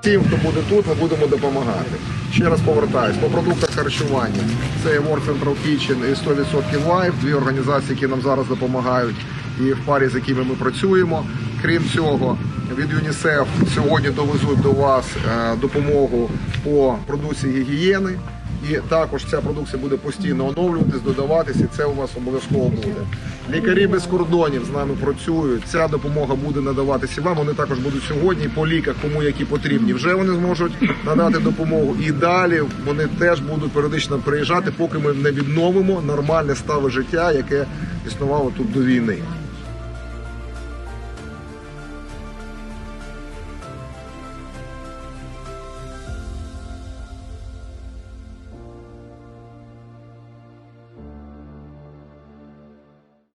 Всім, хто буде тут, ми будемо допомагати. Ще раз повертаюсь по продуктах харчування. Це є World Central Kitchen і 100% Life, дві організації, які нам зараз допомагають, і в парі з якими ми працюємо. Крім цього, від ЮНІСЕФ сьогодні довезуть до вас е, допомогу по продукції гігієни. І також ця продукція буде постійно оновлюватись, додаватись, і це у вас обов'язково буде. Лікарі без кордонів з нами працюють. Ця допомога буде надаватися вам. Вони також будуть сьогодні по ліках, кому які потрібні. Вже вони зможуть надати допомогу. І далі вони теж будуть періодично приїжджати, поки ми не відновимо нормальне стави життя, яке існувало тут до війни.